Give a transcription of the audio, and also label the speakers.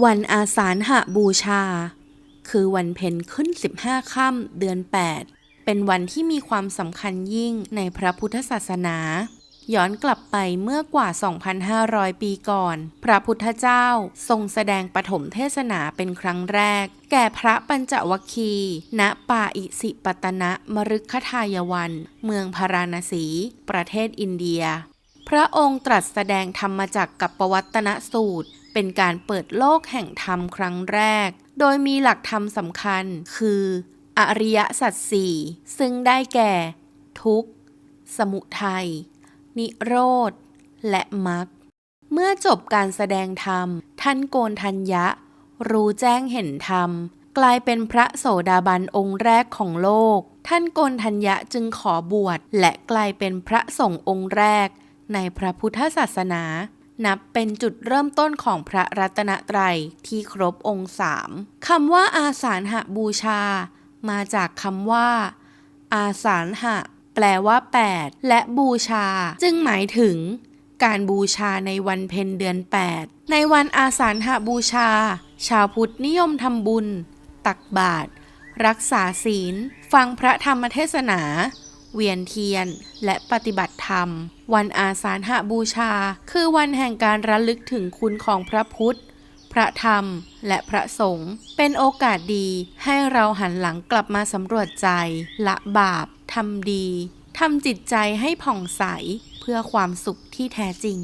Speaker 1: วันอาสาฬหบูชา คือวันเพ็ญขึ้น 15 ค่ำเดือน 8 เป็นวันที่มีความสำคัญยิ่งในพระพุทธศาสนา ย้อนกลับไปเมื่อกว่า 2,500 ปีก่อน พระพุทธเจ้าทรงแสดงปฐมเทศนาเป็นครั้งแรก แก่พระปัญจวคี ณ ป่าอิสิปตนะมฤคทายวัน เมืองพาราณสี ประเทศอินเดีย พระองค์ตรัสแสดงธรรมจักกับปวัตนสูตร เป็นการเปิดโลกแห่งธรรมครั้งแรก โดยมีหลักธรรมสำคัญคือ อริยสัจสี่ซึ่งได้แก่ ทุกข์ สมุทัย นิโรธ และมรรค เมื่อจบการแสดงธรรม ท่านโกนทัญญะ รู้แจ้งเห็นธรรม กลายเป็นพระโสดาบันองค์แรกของโลก ท่านโกนทัญญะจึงขอบวชและกลายเป็นพระสงฆ์องค์แรก ในพระพุทธศาสนา นับเป็นจุดเริ่มต้นของพระรัตนตรัยที่ครบองค์สามคำว่าอาสาฬหบูชา มาจากคำว่า อาสาฬหะ แปลว่า 8 และบูชา จึงหมายถึง การบูชาในวันเพ็ญเดือน 8 ในวันอาสาฬหบูชา ชาวพุทธนิยมทำบุญ ตักบาตรรักษาศีล ฟังพระธรรมเทศนา เวียนเทียน และปฏิบัติธรรม วันอาสาฬหบูชา คือวันแห่งการระลึกถึงคุณของพระพุทธ พระธรรม และพระสงฆ์เป็นโอกาสดีให้เราหันหลังกลับมาสำรวจใจ ละบาปทำดีทำจิตใจให้ผ่องใสเพื่อความสุขที่แท้จริง